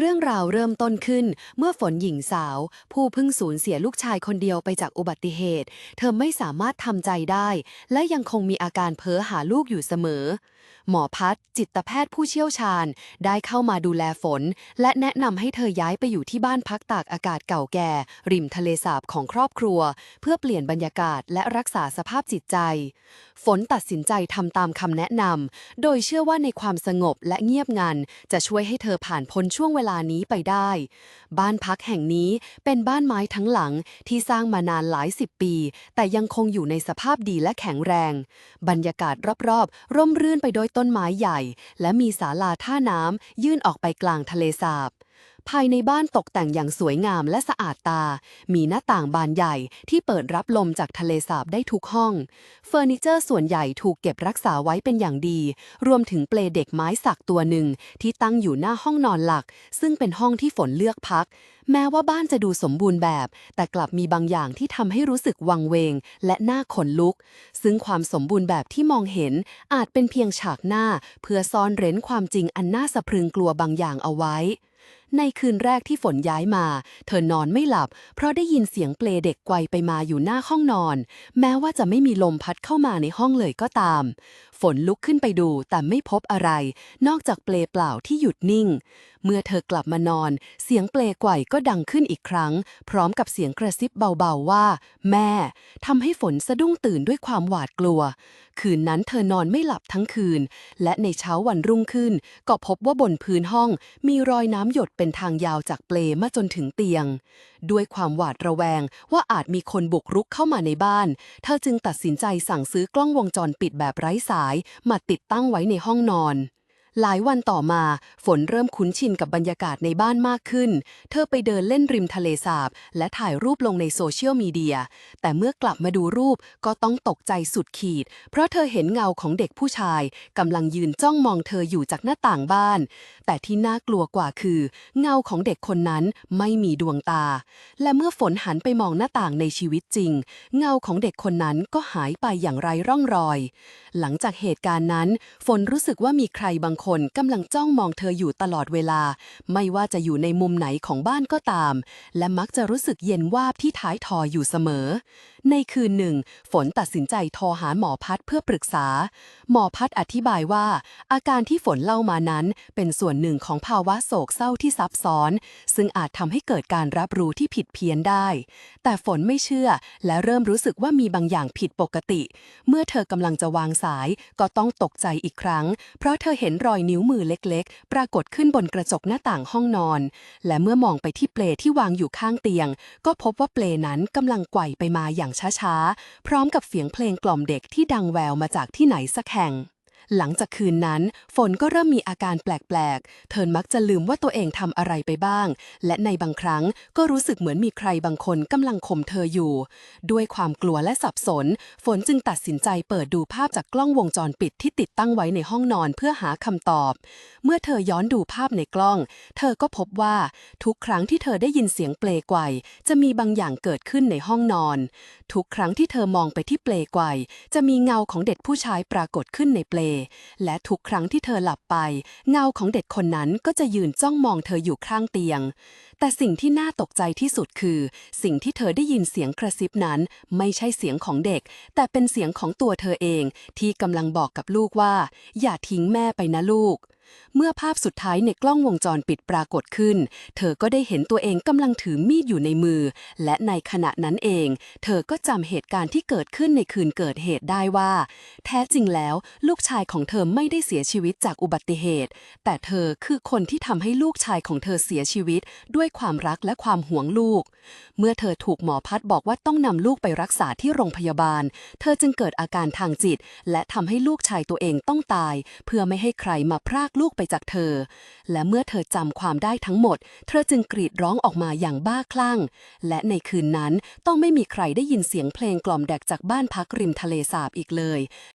เรื่องราวเริ่มต้นขึ้น เมื่อฝนหญิงสาว ผู้เพิ่งสูญเสียลูกชายคนเดียวไปจากอุบัติเหตุ เธอไม่สามารถทำใจได้ และยังคงมีอาการเพ้อหาลูกอยู่เสมอ หมอพัดจิตแพทย์ผู้เชี่ยวชาญ ได้เข้ามาดูแลฝน และแนะนำให้เธอย้ายไปอยู่ที่บ้านพักตากอากาศเก่าแก่ ริมทะเลสาบของครอบครัว เพื่อเปลี่ยนบรรยากาศและรักษาสภาพจิตใจ ฝนตัดสินใจทำตามคำแนะนำโดยเชื่อว่าในความสงบและเงียบงัน จะช่วยให้เธอผ่านพ้นช่วงเวลานี้ไปได้ บ้านพักแห่งนี้เป็นบ้านไม้ทั้งหลังที่สร้างมานานหลายสิบปี แต่ยังคงอยู่ในสภาพดีและแข็งแรง บรรยากาศรอบๆ ร่มรื่นไปด้วยต้นไม้ใหญ่ และมีศาลาท่าน้ำยื่นออกไปกลางทะเลสาบ ภายในบ้านตกแต่งอย่างสวยงามและสะอาดตา มีหน้าต่างบานใหญ่ที่เปิดรับลมจากทะเลสาบได้ทุกห้อง เฟอร์นิเจอร์ส่วนใหญ่ถูกเก็บรักษาไว้เป็นอย่างดี รวมถึงเปลเด็กไม้สักตัวหนึ่งที่ตั้งอยู่หน้าห้องนอนหลัก ซึ่งเป็นห้องที่ฝนเลือกพัก แม้ว่าบ้านจะดูสมบูรณ์แบบ แต่กลับมีบางอย่างที่ทำให้รู้สึกวังเวง และน่าขนลุก ซึ่งความสมบูรณ์แบบที่มองเห็นอาจเป็นเพียงฉากหน้า เพื่อซ่อนเร้นความจริงอันน่าสะพรึงกลัวบางอย่างเอาไว้ ในคืนแรกที่ฝนย้ายมา เธอนอนไม่หลับ เพราะได้ยินเสียงเปลเด็กไกวไปมาอยู่หน้าห้องนอน แม้ว่าจะไม่มีลมพัดเข้ามาในห้องเลยก็ตามฝนลุกขึ้นไปดูแต่ไม่พบอะไร นอกจากเปลเปล่าที่หยุดนิ่ง เมื่อเธอกลับมานอน เสียงเปลไกวก็ดังขึ้นอีกครั้ง พร้อมกับเสียงกระซิบเบาๆว่า แม่ทำให้ฝนสะดุ้งตื่นด้วยความหวาดกลัว คืนนั้นเธอนอนไม่หลับทั้งคืน และในเช้าวันรุ่งขึ้น ก็พบว่าบนพื้นห้อง มีรอยน้ำหยดเป็นทางยาวจากเปลมาจนถึงเตียง ด้วยความหวาดระแวงว่าอาจมีคนบุกรุกเข้ามาในบ้าน เธอจึงตัดสินใจสั่งซื้อกล้องวงจรปิดแบบไร้สายมาติดตั้งไว้ในห้องนอน หลายวันต่อมา ฝนเริ่มคุ้นชินกับบรรยากาศในบ้านมากขึ้น เธอไปเดินเล่นริมทะเลสาบ และถ่ายรูปลงในโซเชียลมีเดีย แต่เมื่อกลับมาดูรูปก็ต้องตกใจสุดขีด เพราะเธอเห็นเงาของเด็กผู้ชายกำลังยืนจ้องมองเธออยู่จากหน้าต่างบ้าน แต่ที่น่ากลัวกว่าคือ เงาของเด็กคนนั้นไม่มีดวงตา และเมื่อฝนหันไปมองหน้าต่างในชีวิตจริง เงาของเด็กคนนั้นก็หายไปอย่างไรร่องรอย หลังจากเหตุการณ์นั้น ฝนรู้สึกว่ามีใครบางคนกำลังจ้องมองเธออยู่ตลอดเวลา ไม่ว่าจะอยู่ในมุมไหนของบ้านก็ตาม และมักจะรู้สึกเย็นวาบที่ท้ายทอยอยู่เสมอ ในคืนหนึ่ง ฝนตัดสินใจโทรหาหมอพัดเพื่อปรึกษา หมอพัดอธิบายว่า อาการที่ฝนเล่ามานั้น เป็นส่วนหนึ่งของภาวะโศกเศร้าที่ซับซ้อน ซึ่งอาจทำให้เกิดการรับรู้ที่ผิดเพี้ยนได้ แต่ฝนไม่เชื่อ และเริ่มรู้สึกว่ามีบางอย่างผิดปกติ เมื่อเธอกำลังจะวางสายก็ต้องตกใจอีกครั้ง เพราะเธอเห็นรอยนิ้วมือเล็กๆ ปรากฏขึ้นบนกระจกหน้าต่างห้องนอน และเมื่อมองไปที่เปลที่วางอยู่ข้างเตียง ก็พบว่าเปลนั้นกำลังไกวไปมาอย่างช้าๆ พร้อมกับเสียงเพลงกล่อมเด็กที่ดังแววมาจากที่ไหนสักแห่ง หลังจากคืนนั้น ฝนก็เริ่มมีอาการแปลกๆ เธอมักจะลืมว่าตัวเองทำอะไรไปบ้าง และในบางครั้งก็รู้สึกเหมือนมีใครบางคนกำลังข่มเธออยู่ ด้วยความกลัวและสับสน ฝนจึงตัดสินใจเปิดดูภาพจากกล้องวงจรปิดที่ติดตั้งไว้ในห้องนอนเพื่อหาคำตอบ เมื่อเธอย้อนดูภาพในกล้อง เธอก็พบว่าทุกครั้งที่เธอได้ยินเสียงเปลไกวจะมีบางอย่างเกิดขึ้นในห้องนอน ทุกครั้งที่เธอมองไปที่เปลไกวจะมีเงาของเด็กผู้ชายปรากฏขึ้นในเปลและทุกครั้งที่เธอหลับไป เงาของเด็กคนนั้นก็จะยืนจ้องมองเธออยู่ข้างเตียง แต่สิ่งที่น่าตกใจที่สุดคือ สิ่งที่เธอได้ยินเสียงกระซิบนั้น ไม่ใช่เสียงของเด็ก แต่เป็นเสียงของตัวเธอเอง ที่กำลังบอกกับลูกว่า อย่าทิ้งแม่ไปนะลูก เมื่อภาพสุดท้ายในกล้องวงจรปิดปรากฏขึ้น เธอก็ได้เห็นตัวเองกำลังถือมีดอยู่ในมือ และในขณะนั้นเอง เธอก็จำเหตุการณ์ที่เกิดขึ้นในคืนเกิดเหตุได้ว่า แท้จริงแล้วลูกชายของเธอไม่ได้เสียชีวิตจากอุบัติเหตุ แต่เธอคือคนที่ทำให้ลูกชายของเธอเสียชีวิต ด้วยความรักและความหวงลูก เมื่อเธอถูกหมอพัดบอกว่าต้องนำลูกไปรักษาที่โรงพยาบาล เธอจึงเกิดอาการทางจิต และทำให้ลูกชายตัวเองต้องตาย เพื่อไม่ให้ใครมาพรากลูกไปจากเธอ และเมื่อเธอจำความได้ทั้งหมด เธอจึงกรีดร้องออกมาอย่างบ้าคลั่ง และในคืนนั้นต้องไม่มีใครได้ยินเสียงเพลงกล่อมแดกจากบ้านพักริมทะเลสาบอีกเลย